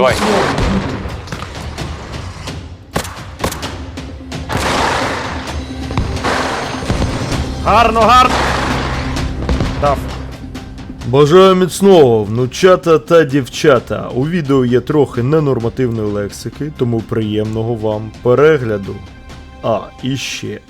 Давай. Гарно, гарно. Дав. Бажаю міцного, внучата та дівчата. У відео є трохи ненормативної лексики, тому приємного вам перегляду. А, і ще.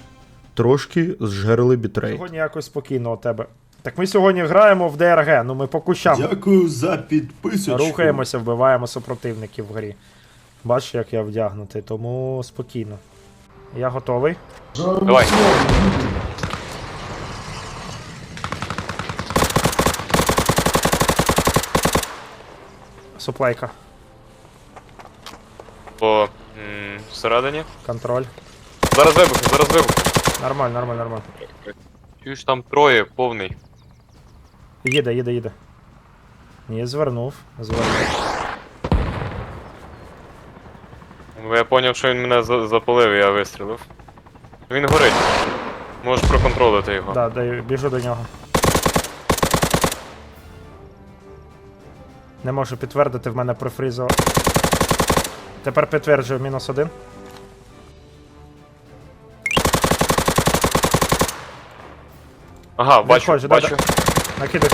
Трошки зжерли бітрейт. Сьогодні якось спокійно у тебе. Так ми сьогодні граємо в ДРГ, ну ми по кущам Дякую за підписочку. рухаємося, вбиваємо супротивників в грі. Бачиш, як я вдягнутий, тому спокійно. Я готовий. Давай. Суплейка. По м, всередині. Контроль. Зараз вибухне, зараз вибухне. Нормально, нормально, нормально. Чуєш там троє, повний. Їде, їде, їде. Ні, звернув. Звернув. Бо Я зрозумів, що він мене за- запалив, я вистрілив. Він горить. Можеш проконтролити його. Да, даю, біжу до нього. Не можу підтвердити, в мене профрізо. Тепер підтверджую мінус один. Ага, бачу, Відходжу, да, бачу. Накидай.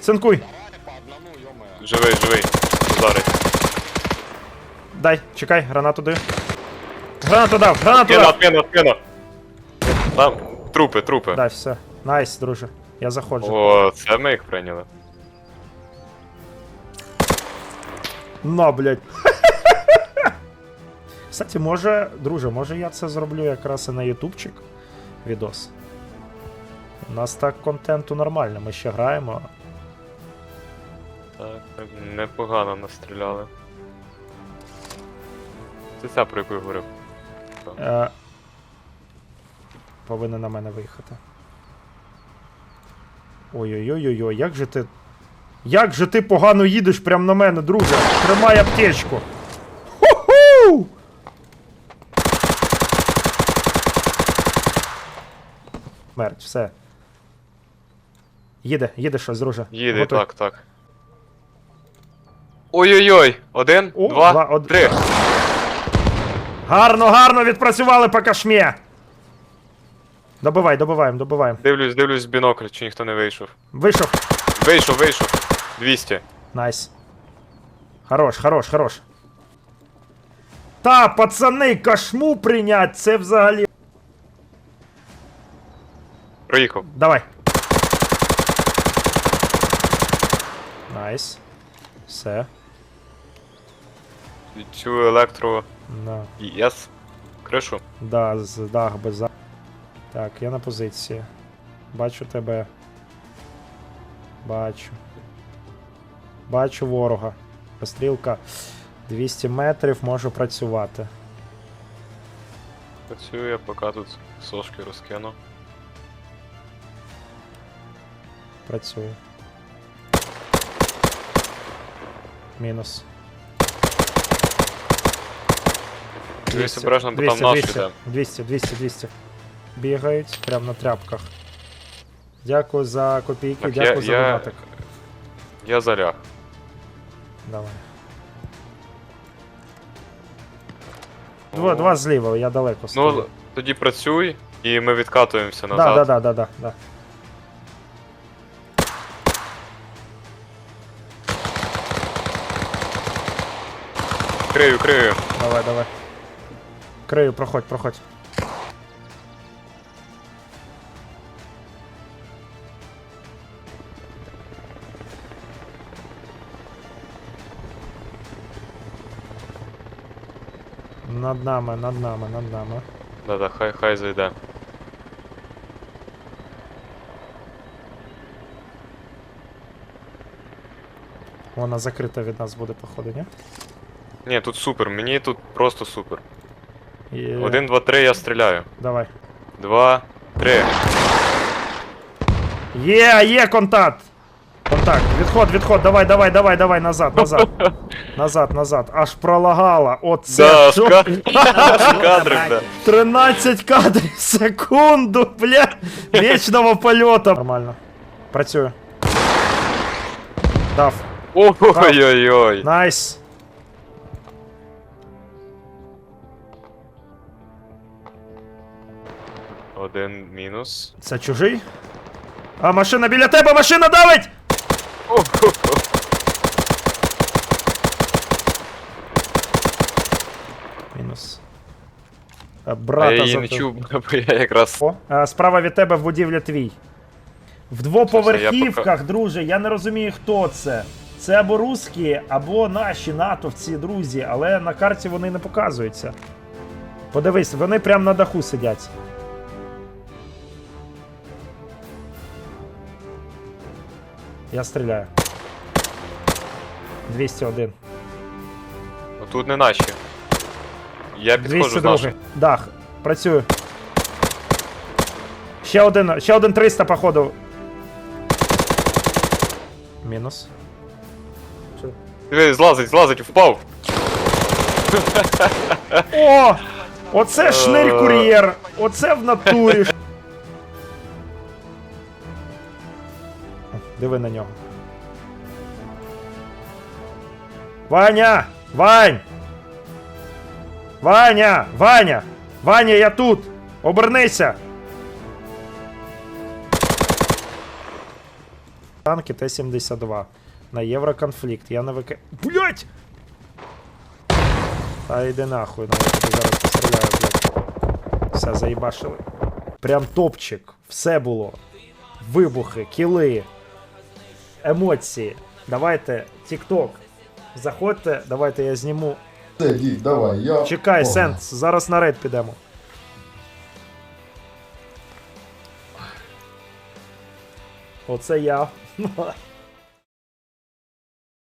Цинкуй. Живий, живий. Ударить. Дай, чекай, гранату даю. Гранату дав, гранату Піна, дав. піна, піна. Там трупи, трупи. Дай, все. Найс, друже. Я заходжу. О, це ми їх прийняли. На, блядь. Кстати, може, друже, може я це зроблю якраз і на ютубчик відос. У нас так контенту нормально, ми ще граємо. Так, так, непогано настріляли. Це ця, про яку я говорив. Е, повинен на мене виїхати. Ой-ой-ой-ой, як же ти. Як же ти погано їдеш прямо на мене, друже? Тримай аптечку. Ху-ху! Смерть, все. Їде, їде щось, друже. Їде, Готуй. так, так. Ой-ой-ой! Один, О, два, два, од- три. Гарно, гарно відпрацювали по кашмі. Добивай, добиваємо, добиваємо. Дивлюсь, дивлюсь в бінокль, чи ніхто не вийшов. Вийшов. Вийшов, вийшов. 200. Найс. Хорош, хорош, хорош. Та, пацани, кашму прийнять, це взагалі. Проїхав. Давай. Найс. Все. Цю електро. Да. Єс. Кришу. Да, з дах без за. Так, я на позиції. Бачу тебе. Бачу. Бачу ворога. Стрілка 200 метрів, можу працювати. Працюю я, поки тут сошки розкину. Працюю. Мінус. Дивись обережно, бо там 200, наш 200, іде. 200, 200, 200. Бігають прямо на тряпках. Дякую за копійки, Так, я- дякую за я- донатик. Я заляг. Давай. Два, два зліва, я далеко стою. Ну, тоді працюй, і ми відкатуємося да, назад. да, да, да, да, да. Крию, крию. Давай, давай. Крию, проходь, проходь. Над нами, над нами, над нами. Да-да, хай хай зайде. Вона закрита від нас буде, походу, ні? Ні, тут супер, мені тут просто супер. І... Один, два, три, я стріляю. Давай. Два, три. Є, є контакт! Контакт. Відход, відход, давай, давай, давай, давай, назад, назад. Назад, назад. Аж пролагала. Оце. Да, що? ка... кадрик, да. 13 кадрів в секунду, бля. Вічного польоту. Нормально. Працюю. Дав. Ой-ой-ой. Найс. Один мінус. Це чужий? А, машина біля тебе, машина давить! Мінус. А, А брата я її не зато- чув, бо я якраз. О, а, справа від тебе в будівлі твій. В двоповерхівках, друже, я не розумію, хто це. Це або русські, або наші натовці, друзі, але на карті вони не показуються. Подивись, вони прямо на даху сидять. Я стріляю. 201. Тут не наші. Я підходжу з 202. нашим. Дах. Працюю. Ще один, ще один 300, походу. Мінус. Диви, злазить, злазить, впав. О! Оце шнир кур'єр! Оце в натурі. Диви на нього. Ваня! Вань! Ваня! Ваня! Ваня, я тут! Обернися! Танки Т-72. На Євроконфлікт. Я не вик... Блять! Та йди нахуй, ну я зараз постріляю, блядь. Все, заїбашили. Прям топчик. Все було. Вибухи, кіли, емоції. Давайте, TikTok. Заходьте, давайте я зніму. Це, Дік, давай, я. Чекай. Сенс, зараз на рейд підемо. Оце я.